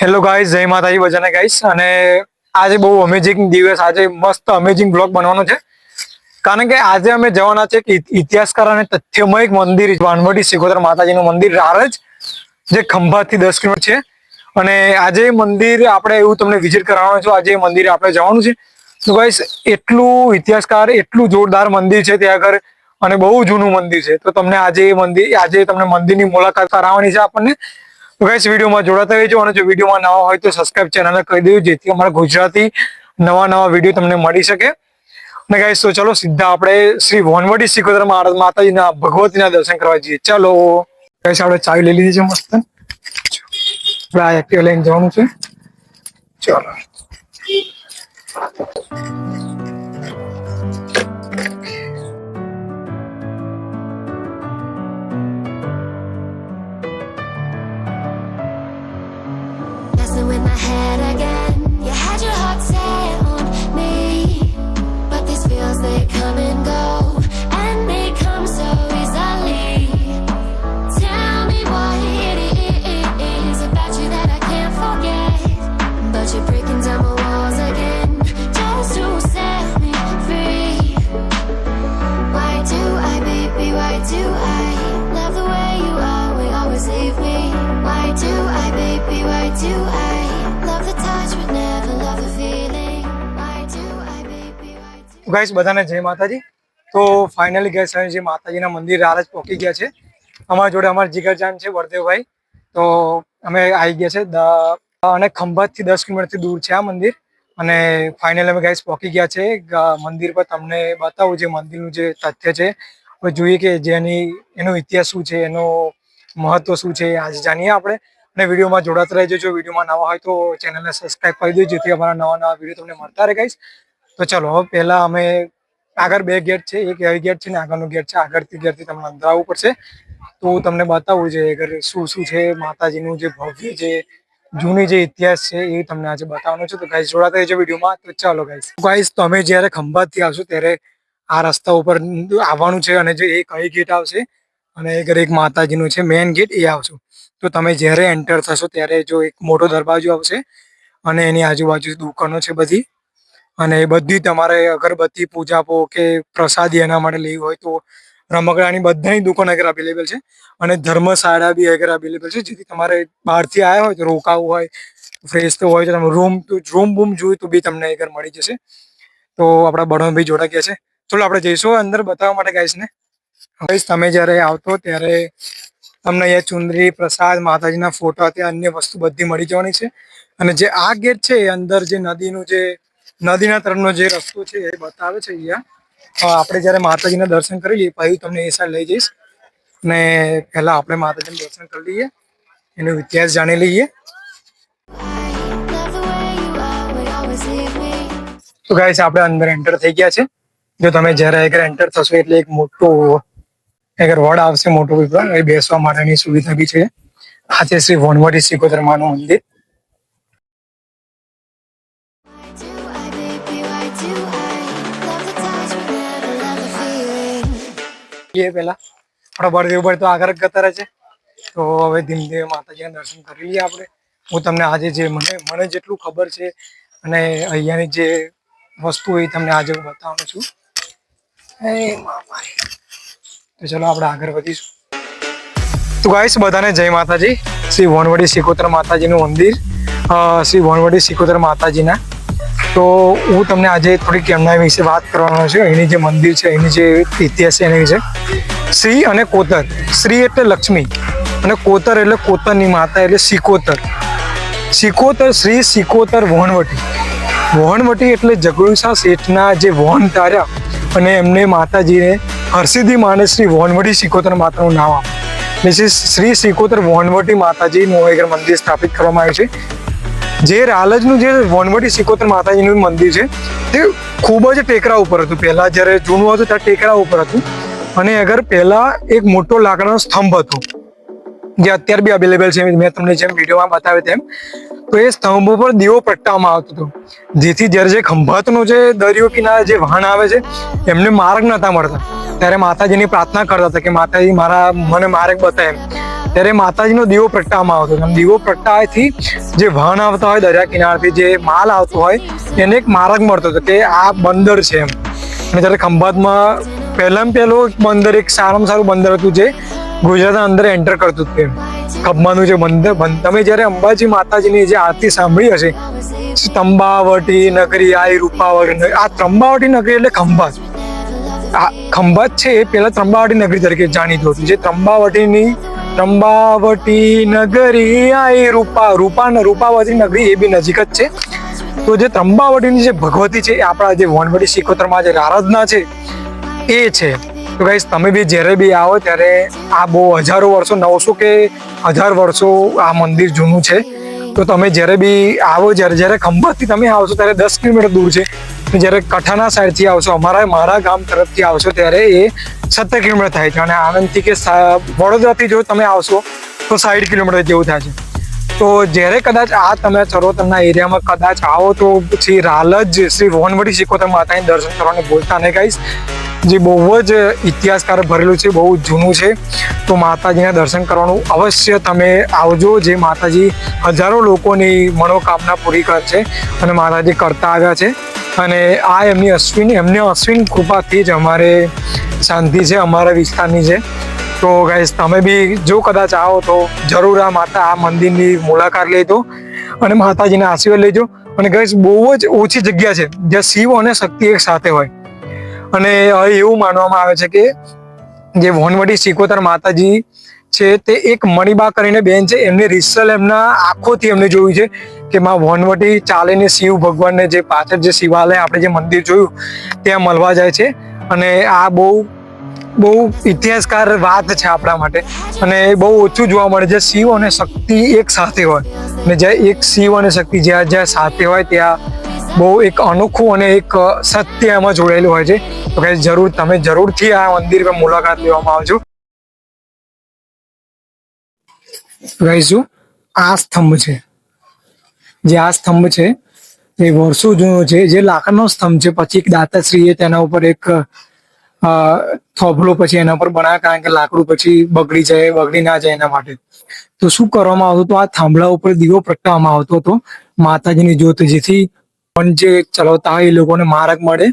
Hello guys જય માતાજી બધાને ગાઈસ અને આજે બહુ અમેઝિંગ દિવસ, આજે મસ્ત અમેઝિંગ બ્લોગ બનવાનો છે. કારણ કે આજે અમે જવાના છે કે ઇતિહાસકાર અને તથ્યમય મંદિર, વાનવટી સિકોતર માતાજીનું મંદિર, રારજ, જે ખંભાતથી દસ કિલોમીટર છે. અને આજે મંદિર આપણે એવું તમને વિઝિટ કરાવવાનું છું, આજે મંદિરે આપણે જવાનું છે. તો ગાઈસ એટલું ઇતિહાસકાર, એટલું જોરદાર મંદિર છે ત્યાં આગળ, અને બહુ જૂનું મંદિર છે. તો તમને આજે એ મંદિર, આજે તમને મંદિરની મુલાકાત કરાવવાની છે આપણને. ગાઈસ વિડીયોમાં જોડાતા રહેજો અને જો વિડીયોમાં નવા હોય તો સબસ્ક્રાઇબ ચેનલને કહી દેજો, જેથી અમારા ગુજરાતી નવા નવા વીડિયો તમને મળી શકે. અને ગાઈસ તો ચલો સીધા આપણે શ્રી વનવટી સિકોદર મહારાજ માતાજીના ભગવતીના દર્શન કરવા જઈએ. ચાલો. ગાઈસ આપણે ચાવી લઈ લીધી છે મસ્ત. આપણે આ એક્ટિવ લઈને જવાનું છે. ચાલો. Do બધાને જય માતાજી. તો ફાઇનલી ગાઈસ હવે જે માતાજીના મંદિર આરજ પહોંચી ગયા છે. અમારા જોડે અમારા જીગરજાન છે, વરદેવભાઈ. તો અમે આવી ગયા છે અને ખંભાતથી દસ કિલોમીટરથી દૂર છે આ મંદિર. અને ફાઇનલ અમે ગાઈશ પહોંચી ગયા છે મંદિર પર તમને બતાવું જે મંદિરનું જે તથ્ય છે. હવે જોઈએ કે જેની, એનો ઇતિહાસ શું છે, એનો મહત્વ શું છે, આજે જાણીએ આપણે. અને વિડીયોમાં જોડાતા રહેજો, જો વિડીયોમાં નવા હોય તો ચેનલને સબસ્ક્રાઈબ કરી દેજો, જેથી અમારા નવા નવા વીડિયો તમને મળતા રહે ગાઈસ તો ચલો, હવે પહેલા અમે આગળ બે ગેટ છે, એક એ ગેટ છે ને આગળનો ગેટ છે, આગળથી ગેટથી તમને અંદર આવવું પડશે. તો હું તમને બતાવું છે આગળ શું શું છે, માતાજીનું જે ભવ્ય જે જૂની જે ઇતિહાસ છે એ તમને આજે બતાવવાનો છે. તો ગાઈસ જોડાતા રહેજો વિડીયોમાં. તો ચાલો ગાઈસ ગાઈસ તમે જ્યારે ખંભાતથી આવશો ત્યારે આ રસ્તા ઉપર આવવાનું છે અને જે એ કઈ ગેટ આવશે અને ઘરે એક માતાજીનું છે મેઇન ગેટ એ આવશું. તો તમે જ્યારે એન્ટર થશો ત્યારે જો એક મોટો દરવાજો આવશે અને એની આજુબાજુ દુકાનો છે બધી અને એ બધી તમારે અગરબત્તી, પૂજાપો કે પ્રસાદી એના માટે લેવી હોય તો રમકડાની બધાની દુકાન આગળ અવેલેબલ છે. અને ધર્મશાળા બી આગળ અવેલેબલ છે, જેથી તમારે બહારથી આવ્યા હોય તો રોકાવું હોય ફ્રેશ તો હોય તો તમે રૂમ રૂમ બૂમ જોયું તો બી તમને આગળ મળી જશે. તો આપણા બળવંતભાઈ જોડા ગયા છે. ચલો આપણે જઈશું અંદર બતાવવા માટે ગાઈસને ગાઈશ તમે જ્યારે આવતો ત્યારે તમને અહીંયા ચુંદરી, પ્રસાદ, માતાજીના ફોટા ત્યાં અન્ય વસ્તુ બધી મળી જવાની છે. અને જે આ ગેટ છે અંદર જે નદીનું જે નદીના તરફનો જે રસ્તો છે એ બતાવે છે અહીંયા. આપણે જ્યારે માતાજીના દર્શન કરી લઈએ પછી તમને એ સાઈડ લઈ જઈશ. ને પહેલા આપણે માતાજીના દર્શન કરી લઈએ, એનો ઇતિહાસ જાણી લઈએ. તો ગાઈસ આપણે અંદર એન્ટર થઈ ગયા છે. જો તમે જ્યારે આગળ એન્ટર થશો, એટલે એક મોટો આગળ વડ આવશે મોટો પીપળા એ બેસવા માટેની સુવિધા બી છે. આ છે શ્રી વનવટી સિકોતર માનું મંદિર. એ પેલા આપણા બળદેવભાઈ તો આગળ રહે છે. તો હવે ધીમે માતાજીના દર્શન કરી લઈએ આપણે. હું તમને આજે જે મને મને જેટલું ખબર છે અને અહીંયાની જે વસ્તુ એ તમને આજે હું બતાવવાનો છું. તો ચલો આપણે આગળ વધીશું. તો ગાઈશ બધાને જય માતાજી. શ્રી વણવડી સિકોતર માતાજીનું મંદિર. શ્રી વણવડી સિકોતર માતાજીના તો હું તમને આજે થોડીક એમના વિશે વાત કરવાનો છે. એની જે મંદિર છે, એની જે ઇતિહાસ છે, એની વિશે. શ્રી અને કોતર. શ્રી એટલે લક્ષ્મી અને કોતર એટલે કોતરની માતા એટલે સિકોતર. સિકોતર શ્રી સિકોતર વહણવટી વહણવટી એટલે જગડુસા શેઠના જે વહન તાર્યા અને એમને માતાજીને હરસિદ્ધિ માને શ્રી વહણવટી સિકોતર માતાનું નામ આપ્યું શ્રી શ્રી સિકોતર વહણવટી માતાજીનું એક મંદિર સ્થાપિત કરવામાં આવ્યું છે. જે રાલજનું જે વનવટી સિકોતર માતાજીનું મંદિર છે, તે ખૂબ જ ટેકરા ઉપર હતું. પહેલાં જ્યારે જૂનું હતું ત્યારે ટેકરા ઉપર હતું. અને અગર પહેલાં એક મોટો લાકડાનો સ્તંભ હતો, જે અત્યારે બી અવેલેબલ છે. મેં તમને જેમ વિડીયોમાં બતાવે તેમ, તો એ સ્તંભ ઉપર દીવો પટ્ટામાં આવતો હતો. જેથી જ્યારે જે ખંભાતનો જે દરિયો કિનારે જે વાહન આવે છે, એમને માર્ગ નહોતા મળતા. ત્યારે માતાજીની પ્રાર્થના કરતા હતા કે, માતાજી, મારા મને માર્ગ બતાવે એમ. ત્યારે માતાજીનો દીવો પ્રગટાવવામાં આવતો અને દીવો પ્રગટાવવાથી જે વાહન આવતા હોય, દરિયા કિનારથી જે માલ આવતો હોય, એને એક માર્ગ મળતો હતો કે આ બંદર છે એમ. અને જ્યારે ખંભાતમાં પહેલાં પહેલું બંદર, એક સારામાં સારું બંદર હતું જે ગુજરાતના અંદર એન્ટર કરતું હતું એમ. ખંભાનું જે બંદર તમે જ્યારે અંબાજી માતાજીની જે આરતી સાંભળી હશે તંબાવટી નગરી, આઈ રૂપાવટી. આ ત્રંબાવટી નગરી એટલે ખંભાત. આ ખંભાત છે એ પહેલાં ત્રંબાવટી નગરી તરીકે જાણીતું હતું, જે ત્રંબાવટીની ત્રંબાવટી નગરી આઈ રૂપા રૂપા રૂપાવતી નગરી એ બી નજીક જ છે. તો જે ત્રંબાવટીની જે ભગવતી છે, એ આપણા જે વનવટી સિકોતરમાં જે આરાધના છે, એ છે. તો ગાઈસ તમે બી જ્યારે બી આવો ત્યારે આ બહુ હજારો વર્ષો, નવસો કે હજાર વર્ષો આ મંદિર જૂનું છે. તો તમે જ્યારે બી આવો, જ્યારે જ્યારે ખંભાતથી તમે આવશો ત્યારે દસ કિલોમીટર દૂર છે. જ્યારે કઠાના સાઈડથી આવશો, અમારા મારા ગામ તરફથી આવશો, ત્યારે એ સત્તર કિલોમીટર થાય છે. અને આણંદથી કે વડોદરાથી જો તમે આવશો, તો સાઠ કિલોમીટર જેવું થાય છે. તો જ્યારે કદાચ આ તમે ચરોતરના એરિયામાં કદાચ આવો, તો શ્રી રાલજ શ્રી વનવડી શિકોતર માતાની દર્શન કરવાનું ભૂલતા નહીં ગાઈશ જે બહુ જ ઇતિહાસકાર ભરેલું છે, બહુ જૂનું છે, તો માતાજીના દર્શન કરવાનું અવશ્ય તમે આવજો, જે માતાજી હજારો લોકોની મનોકામના પૂરી કરશે અને માતાજી કરતા આવ્યા છે. અને આ એમની અશ્વિન, એમને અશ્વિન કૃપાથી જ અમારે શાંતિ છે, અમારા વિસ્તારની છે. તો ગાઈસ તમે બી જો કદાચ આવો તો જરૂર આ માતા આ મંદિરની મુલાકાત લેજો અને માતાજીના આશીર્વાદ લેજો. અને ગાઈસ બહુ જ ઓછી જગ્યા છે, જ્યાં શિવ અને શક્તિ એક સાથે હોય. અને એવું માનવામાં આવે છે કે જે વોનવટી સિકોતર માતાજી છે, તે એક મણિબા કરીને બેન છે. એમને રિસલ એમના આંખોથી એમને જોયું છે કે માં વોનવટી ચાલીને શિવ ભગવાનને જે પાછળ જે શિવાલય, આપણે જે મંદિર જોયું, ત્યાં મળવા જાય છે. અને આ બહુ બહુ ઇતિહાસકાર વાત છે આપણા માટે. અને બહુ ઓછું જોવા મળે છે. શિવ અને શક્તિ એક સાથે હોય. અને જ્યાં એક શિવ અને શક્તિ જ્યાં જ્યાં સાથે હોય, ત્યાં બહુ એક અનોખું અને એક સત્ય એમાં જોડાયેલું હોય છે. તો guys જરૂર, તમે જરૂરથી આ મંદિર પર મુલાકાત લેવામાં આવજો. ગાઈસ જો, આ સ્તંભ છે. જે આ સ્તંભ છે એ વર્ષો જૂનો છે, જે લાકડનો સ્તંભ છે. પછી એક દાતાશ્રીએ તેના ઉપર એક થોભલો પછી એના પર બનાવ્યા કારણ કે લાકડું પછી બગડી જાય, બગડી ના જાય એના માટે. તો શું કરવામાં આવતું તો આ થાંભલા ઉપર દીવો પ્રગટાવવામાં આવતો હતો. માતાજીની જ્યોત, જેથી પણ જે ચલાવતા હોય એ લોકોને માર્ગ મળે.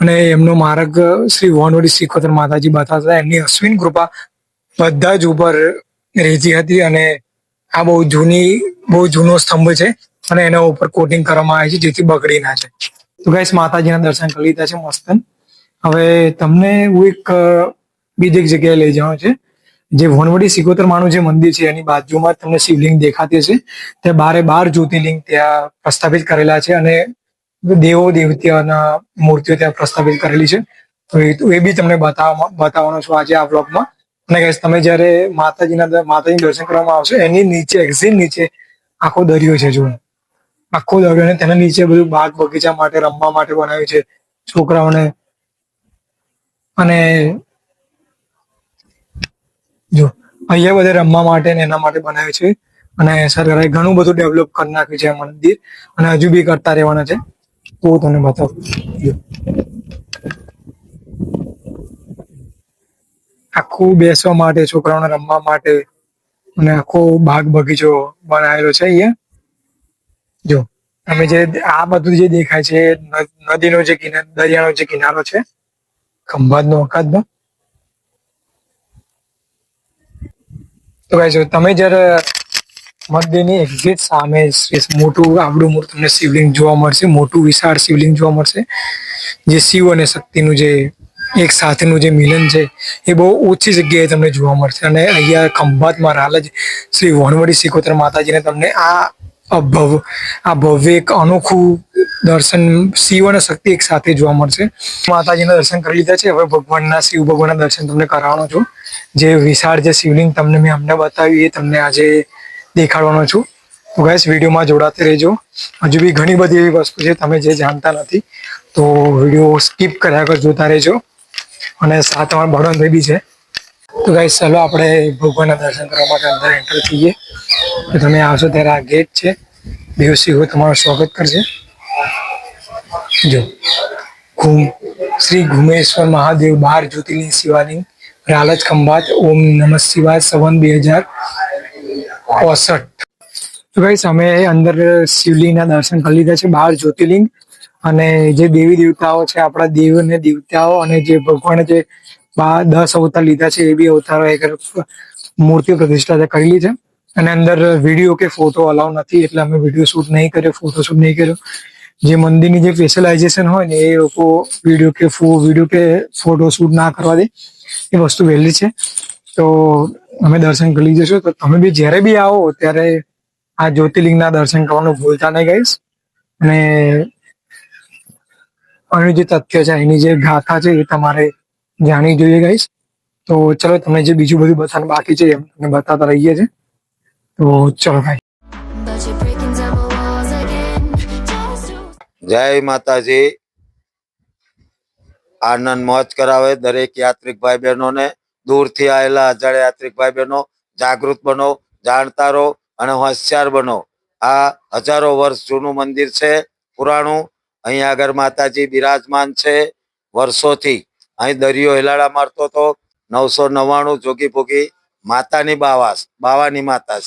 અને એમનો માર્ગ શ્રી વનવડી શીખોતર માતાજી બતાવતા એમની અશ્વિન કૃપા બધા જ ઉપર રહેતી હતી અને આ બહુ જૂની, બહુ જૂનો સ્તંભ છે અને એના ઉપર કોટિંગ કરવામાં આવે છે, જેથી બગડી ના જાય. તો ગાઈસ માતાજીના દર્શન કરી લીધા છે મસ્તન. હવે તમને હું એક બીજી જગ્યાએ લઈ જવાનું છે. જે વનવડી સિકોતર માનું જે મંદિર છે એની બાજુમાં તમને શિવલિંગ દેખાતી છે ત્યાં બારે બાર જ્યોતિર્લિંગ ત્યાં પ્રસ્થાપિત કરેલા છે અને દેવો દેવતાના મૂર્તિઓ ત્યાં પ્રસ્થાપિત કરેલી છે. તો એ બી તમને બતાવવા બતાવવાનો છું આજે આ બ્લોગમાં અને guys, તમે જ્યારે માતાજીના માતાજી દર્શન કરવામાં આવશો એની નીચે એક્ઝિટ નીચે આખો દરિયો છે જો આખો દરિયો અને તેના નીચે બધું બાગ બગીચા માટે રમવા માટે બનાવ્યું છે છોકરાઓને. અને જો, અહીંયા બધા રમવા માટે ને એના માટે બનાવ્યું છે. અને સરકારે ઘણું બધું ડેવલપ કરી નાખ્યું છે આ મંદિર. અને હજુ બી કરતા રહેવાના છે. તો તમને બતાવું. આખું બેસવા માટે, છોકરાઓને રમવા માટે અને આખો બાગ બગીચો બનાવેલો છે અહીંયા. જો, તમે જે આ બધું જે દેખાય છે નદીનો જે કિનારો, દરિયાનો જે કિનારો છે, ખંભાતનો અખાતનો તો ભાઈ જો તમે જ્યારે મંદિરની એક્ઝિટ સામે મોટું આવડું મોટું તમને શિવલિંગ જોવા મળશે, મોટું વિશાળ શિવલિંગ જોવા મળશે, જે શિવ અને શક્તિનું જે એક સાથેનું જે મિલન છે, એ બહુ ઓછી જગ્યાએ તમને જોવા મળશે. અને અહીંયા ખંભાતમાં રાલજ શ્રી વણવડી શિકોતર માતાજીને તમને આ અભવ, આ ભવ્ય એક અનોખું દર્શન શિવ અને શક્તિ એક સાથે જોવા મળશે. માતાજીના દર્શન કરી લીધા છે. હવે ભગવાનના, શિવ ભગવાનના દર્શન તમને કરાવવાનો છું. જે વિશાળ જે શિવલિંગ તમને મેં અમને બતાવ્યું એ તમને આજે દેખાડવાનો છું. તો ગાઈસ વિડીયોમાં જોડાતે રહેજો. હજુ બી ઘણી બધી એવી વસ્તુ છે, તમે જે જાણતા નથી, તો વીડિયો સ્કીપ કર્યા વગર જોતા રહેજો. અને સાથ અમારા ભણવાનભાઈ બી છે. તો ગાઈસ ચાલો આપણે ભગવાનના દર્શન કરવા માટે અંદર એન્ટર થઈએ. તો તમે આવશો ત્યારે આ ગેટ છે. દેવસિંહો તમારું સ્વાગત કરશે. જો, ઘૂમ, શ્રી ઘુમેશ્વર મહાદેવ બાર જ્યોતિર્લિંગ શિવાલિંગ રાલજ ખંભાત, ઓમ નમઃ શિવાય, સવન બે હજાર ચોસઠ. તો ગાઈસ અમે અંદર શિવલિંગના દર્શન કરી લીધા છે, બાર જ્યોતિર્લિંગ. અને જે દેવી દેવતાઓ છે, આપણા દેવ અને દેવતાઓ અને જે ભગવાને જે દસ અવતાર લીધા છે, એ બી અવતારો એક મૂર્તિ પ્રતિષ્ઠા કરેલી છે. અને અંદર વીડિયો કે ફોટો અલાઉ નથી, એટલે અમે વીડિયો શૂટ નહીં કર્યો ફોટો શૂટ નહીં કર્યો. જે મંદિરની જે સ્પેશિયલાઇઝેશન હોય ને, એ લોકો વીડિયો કે વીડિયો કે ફોટો શૂટ ના કરવા દે. એ વસ્તુ વહેલી છે. તો અમે દર્શન કરી જશું તો તમે બી જ્યારે બી આવો ત્યારે આ જ્યોતિર્લિંગના દર્શન કરવાનું ભૂલતા નહીં ગઈશ અને આનું જે તથ્ય છે એની જે ગાથા છે એ તમારે જાણવી જોઈએ ગઈશ તો ચલો તમને જે બીજું બધું બતાવવાનું બાકી છે એમ તમને બતાતા રહીએ છીએ. તો ચલો ભાઈ જય you're આનંદ મોજ કરાવે દરેક યાત્રિક ભાઈ બહેનોને દૂરથી આવેલા હજાર યાત્રિક ભાઈ બહેનો જાગૃત બનો જાણતા રહો અને હોશિયાર બનો. આ હજારો વર્ષ જૂનું મંદિર છે, પુરાણું. અહીંયા આગળ માતાજી બિરાજમાન છે. વર્ષોથી અહીં દરિયો હિલાડા મારતો હતો. નવસો નવ્વાણું જોગી ભોગી માતાની બાવાસ, બાવાની માતાસ.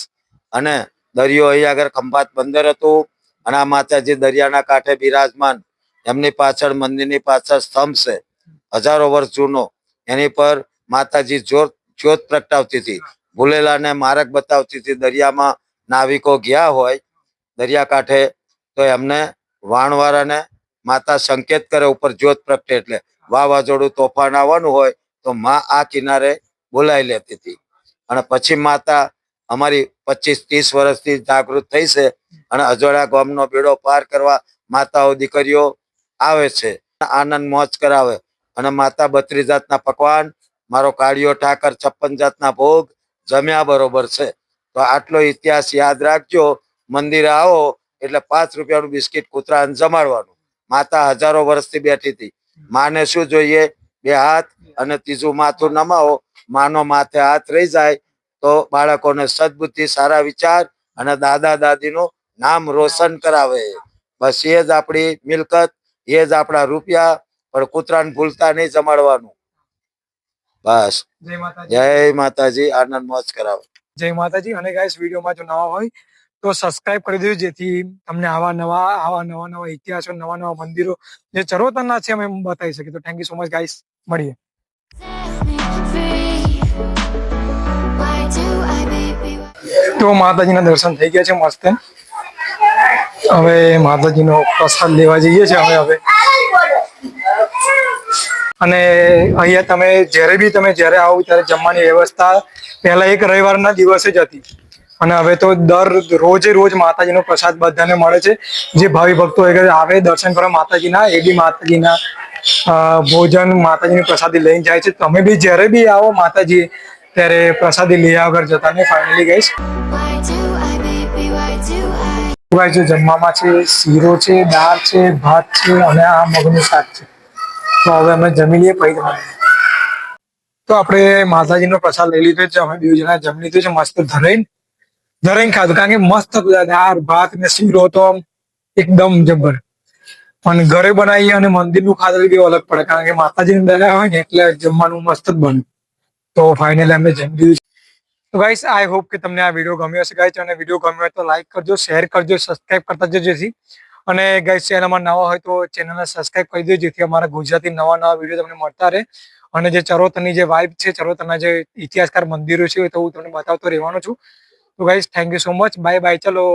અને દરિયો અહીં આગળ ખંભાત બંદર હતું. અને આ માતાજી દરિયાના કાંઠે બિરાજમાન એમની પાછળ મંદિરની પાછળ સ્તંભ છે. હજારો વર્ષ જૂનો. એની પર માતાજી જ્યોત જ્યોત પ્રગટાવતી હતી. ભૂલેલાને માર્ગ બતાવતી હતી. દરિયામાં નાવિકો ગયા હોય દરિયા કાંઠે તો એમને વાણવાળાને માતા સંકેત કરે ઉપર જ્યોત પ્રગટે એટલે વાવાઝોડું તોફાન આવવાનું હોય, તો માં આ કિનારે બોલાવી લેતી હતી. અને પછી માતા અમારી પચીસ, ત્રીસ વર્ષથી જાગૃત થઈ છે. અને અજોડા ગામનો બેડો પાર કરવા માતાઓ દીકરીઓ આવે છે. આનંદ મોજ કરાવે. અને માતા બત્રીસ જાતના પકવાન, મારો કાળિયો ઠાકર છપ્પન જાતના ભોગ જમ્યા બરોબર છે. તો આટલો ઇતિહાસ યાદ રાખજો. મંદિરે આવો, એટલે પાંચ રૂપિયાનું બિસ્કિટ કૂતરાને જમાડવાનું. માતા હજારો વર્ષથી બેઠી હતી. માને શું જોઈએ? બે હાથ અને ત્રીજું માથું નમાવો. માનો માથે હાથ રહી જાય. તો બાળકોને સદબુદ્ધિ, સારા વિચાર અને દાદા દાદીનું નામ રોશન કરાવે. બસ એ જ આપણી મિલકત. એ જ આપણા રૂપિયા પણ કૂતરાને ભૂલતા નહીં જમાડવાનું. બસ. જય માતાજી. જય માતાજી. આનંદ મોજ કરાવે. જય માતાજી. અને ગાઈસ વિડીયોમાં જો નવા હોય તો સબસ્ક્રાઇબ કરી દેજો જેથી તમને આવા નવા આવા નવા નવા ઇતિહાસો નવા નવા મંદિરો જે ચરોતરના છે અમે બતાવી શકીએ. તો thank you so much guys મળીએ? તો માતાજીના દર્શન થઈ ગયા છે મસ્ત હવે માતાજીનો પ્રસાદ લેવા જઈએ છીએ અમે હવે. અને અહીંયા તમે જ્યારે બી તમે જ્યારે આવો ત્યારે જમવાની વ્યવસ્થા પહેલા એક રવિવારના દિવસે જ હતી. અને હવે તો દર રોજે રોજ માતાજીનો પ્રસાદ બધાને મળે છે. જે ભાવિ ભક્તો આવે દર્શન કરવા માતાજીના, એ બી માતાજીના ભોજન માતાજીની પ્રસાદી લઈને જાય છે. તમે બી જ્યારે બી આવો માતાજી, ત્યારે પ્રસાદી લઈ આગળ જતા ને ફાઇનલી ગઈશ ભાઈ જો જમવામાં છે, શીરો છે, દાળ છે, ભાત છે અને આ મગનું શાક છે. તો હવે અમે જમી લઈએ પછી તો આપણે માતાજીનો પ્રસાદ લઈ લીધો છે, અમે બે જણા જમી લીધું છે, મસ્ત ધરાઈને. ધરાઈને ખાધું, કારણ કે મસ્ત દાળ, ભાત ને શીરો તો આમ, એકદમ જબર પણ ઘરે બનાવીએ અને મંદિરનું ખાધું બી અલગ પડે, કારણ કે માતાજીની દયા હોય ને એટલે જમવાનું મસ્ત જ બન્યું તો ફાઇનલી અમે જમી લીધું છે. તો ગાઈસ આઈ હોપ કે તમને આ વીડિયો ગમ્યો હશે. ગાઈસ અને વીડિયો ગમ્યો હોય તો લાઈક કરજો શેર કરજો સબસ્ક્રાઇબ કરતા જજો જેથી અને ગાઈસ ચેનલમાં નવા હોય તો ચેનલને સબસ્ક્રાઇબ કરી દેજો, જેથી અમારા ગુજરાતી નવા નવા વીડિયો તમને મળતા રહે. અને જે ચરોતરની જે વાઇબ છે, ચરોતરના જે ઇતિહાસકાર મંદિરો છે તો હું તમને બતાવતો રહેવાનો છું. તો guys thank you so much bye bye ચલો.